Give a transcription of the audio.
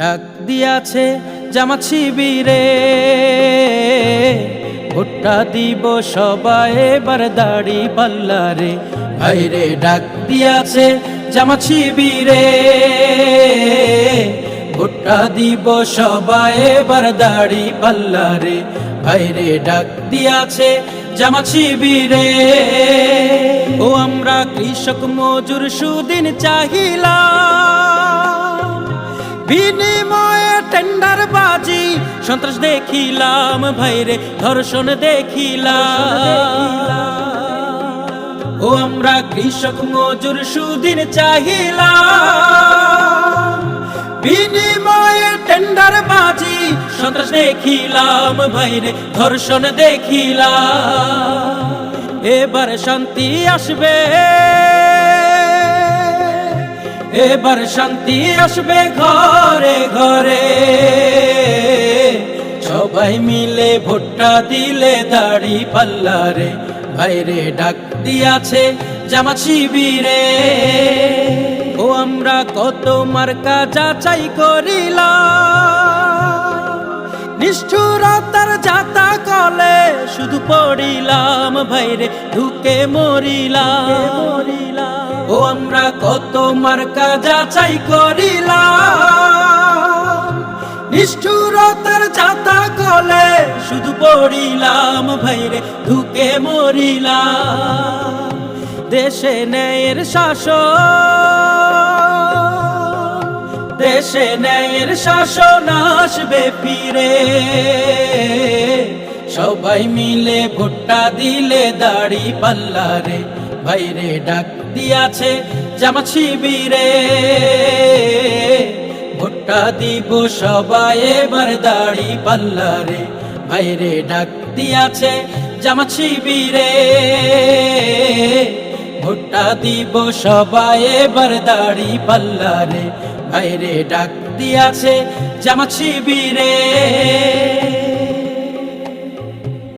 ডাক দিয়াছে জামাত শিবিরে। ভুট্টা দিব সবাই, এবার দাড়ি পাল্লারে। ভাইরে ডাক দিয়াছে জামাত শিবিরে। ভুট্টা দিব সবাই, এবার দাড়ি পাল্লারে। ভাইরে ডাক দিয়াছে জামাত শিবিরে। ও আমরা কৃষক মজুর, সুদিন চাহিলাম বিনিময়ে টেন্ডার বাজি। সন্ত্রাস দেখিলাম ভাইরে, ধর্ষণ দেখিলাম। ও আমরা কৃষক মজুর সুদিন চাহিলাম। বিনিময়ে টেন্ডার বাজি। সন্ত্রাস দেখিলাম ভাইরে, ধর্ষণ দেখিলাম। এবার শান্তি আসবে। এবার শান্তি আসবে ঘরে ঘরে। সবাই মিলে ভুট্টা দিলে দাড়ি পাল্লারে বাইরে ডাক দিয়াছে জামা শিবিরে। ও আমরা কত মার্কা যাচাই করিলাম, নিষ্ঠুরতার কলে শুধু পড়িলাম ভাইরে ঢুকে মরিলাম। ও আমরা কত মার্কা যাচাই করিলাম। নিষ্ঠুরতার যাতা কলে শুধু পড়িলাম ভাইরে ঢুকে মরিলাম। দেশে ন্যায়ের শাসন দেশে ন্যায়ের শাসন আসবে ফিরে। সবাই মিলে ভুট্টা দিলে দাড়ি পাল্লারে বাইরে ডাক দিয়াছে জামা শিবিরে। ভুট্টা দিব সবাই এবার দাড়ি পাল্লারে বাইরে ডাক দিয়াছে জামা শিবিরে। ভুট্টা দিব সবাই এবার দাড়ি পাল্লারে বাইরে ডাক দিয়াছে জামা শিবিরে।